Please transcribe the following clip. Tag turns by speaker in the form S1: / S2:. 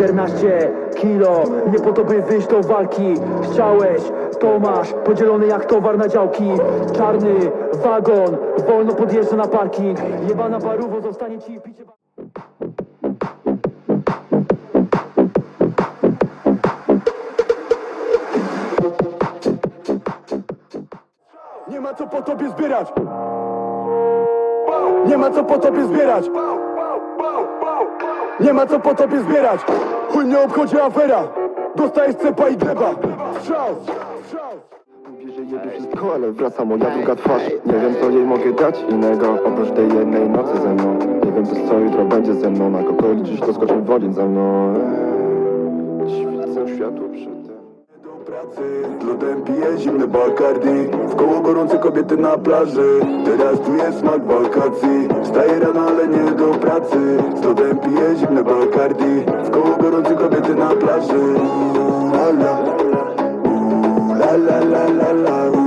S1: 14 kilo, nie po to by wyjść do walki. Chciałeś, to masz, podzielony jak towar na działki. Czarny wagon, wolno podjeżdża na parking Jebana paruwo, zostanie ci picie
S2: Nie ma co po tobie zbierać. Nie ma co po tobie zbierać Nie ma co po tobie zbierać. Chuj nie obchodzi afera. Dostajesz cepa i gleba Strzał Strzał
S3: Mówi, że wszystko, ale wraca moja druga twarz. Nie wiem co jej mogę dać innego Oprócz tej jednej nocy ze mną. Nie wiem co jutro będzie ze mną. Na kogo liczysz to skoczy w ogień ze mną. Eee, Świecę światło
S2: do pracy. Z lodem piję zimne Bacardi. W koło gorące kobiety na plaży. Teraz czuję smak wakacji Wstaję rano, ale nie do pracy. Z lodem piję zimne Bacardi. W koło gorące kobiety na plaży. La la La la la la la